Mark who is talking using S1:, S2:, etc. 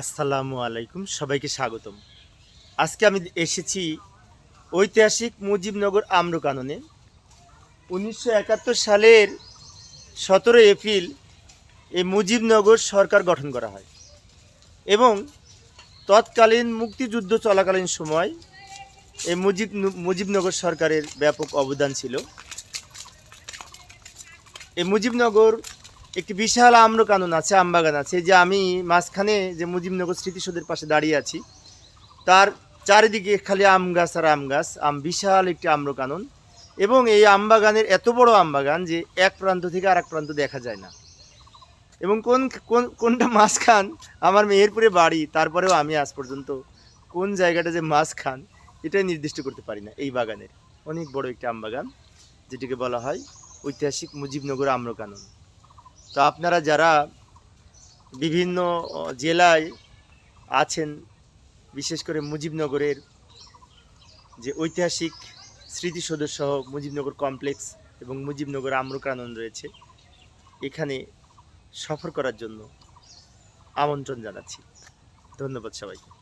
S1: আসসালামু আলাইকুম, সবাইকে স্বাগতম। আজকে আমি এসেছি ঐতিহাসিক মুজিবনগর আম্রকাননে। উনিশশো একাত্তর সালের সতেরো এপ্রিল এই মুজিবনগর সরকার গঠন করা হয় এবং তৎকালীন মুক্তিযুদ্ধ চলাকালীন সময় এই মুজিব, মুজিবনগর সরকারের ব্যাপক অবদান ছিল। এই মুজিবনগর একটি বিশাল আম্রকানন আছে, আমবাগান আছে যে আমি মাঝখানে যে মুজিবনগর স্মৃতিসৌধের পাশে দাঁড়িয়ে আছি, তার চারিদিকে খালি আম গাছ আর আম গাছ, আম বিশাল একটি আম্রকানন এবং এই আমবাগানের এত বড় আমবাগান যে এক প্রান্ত থেকে আরেক প্রান্ত দেখা যায় না। এবং কোন কোন, কোনটা মাঝখান? আমার মেহেরপুরে বাড়ি, তারপরেও আমি আজ পর্যন্ত কোন জায়গাটা যে মাঝখান, এটাই নির্দিষ্ট করতে পারি না, এই বাগানের। অনেক বড় একটি আমবাগান, যেটিকে বলা হয় ঐতিহাসিক মুজিবনগর আম্রকানন। তো আপনারা যারা বিভিন্ন জেলায় আছেন, বিশেষ করে মুজিবনগরের যে ঐতিহাসিক স্মৃতিসৌধ সহ মুজিবনগর কমপ্লেক্স এবং মুজিবনগর আম্রকানন রয়েছে, এখানে সফর করার জন্য আমন্ত্রণ জানাচ্ছি। ধন্যবাদ সবাইকে।